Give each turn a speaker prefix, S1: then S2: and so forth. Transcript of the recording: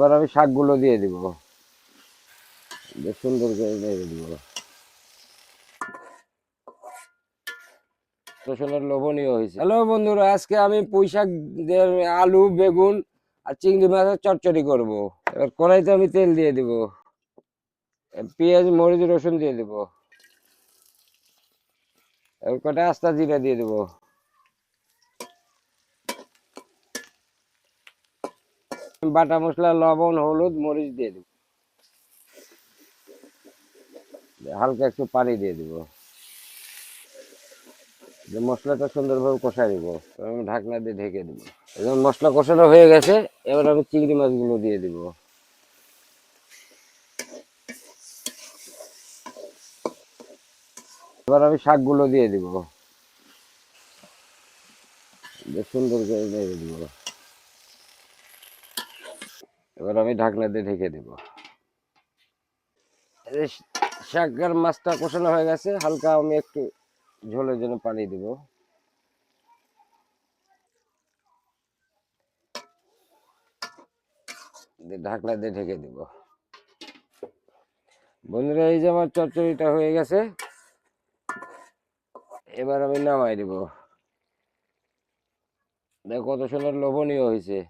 S1: এবার আমি শাকগুলো দিয়ে দিব। সুন্দর করে নেড়ে দিব। রসুনের লোভনীয় হয়েছে। হ্যালো বন্ধুরা, আজকে আমি পুঁই শাক আলু, বেগুন আর চিংড়ি মাছের চচ্চড়ি করব। এবার কড়াইতে আমি তেল দিয়ে দিব। পেঁয়াজ, মরিচ, রসুন দিয়ে দিব। এবার কটা আস্তা জিরা দিয়ে দিব। বাটা মশলা, লবণ, হলুদ, মরিচ দিয়ে দিব। হালকা একটু পানি দিয়ে দিব। মশলাটা সুন্দরভাবে কষাই দিব আমি ঢাকনা দিয়ে ঢেকে দিব। এখন মশলা কষানো হয়ে গেছে, এবার আমি চিংড়ি মাছগুলো দিয়ে দিব। এবার আমি শাকগুলো দিয়ে দিব। সুন্দর করে দিয়ে দিব। এবার আমি ঢাকনা দিয়ে ঢেকে দিব। শাকের মাছটা কষানো হয়ে গেছে, হালকা আমি একটু ঝোলের জন্য পানি দিব। ঢাকনা দিয়ে ঢেকে দিব। বন্ধুরা, এই যে আমার চচ্চড়িটা হয়ে গেছে, এবার আমি নামাই দিব। দেখো কত সুন্দর লোভনীয় হয়েছে।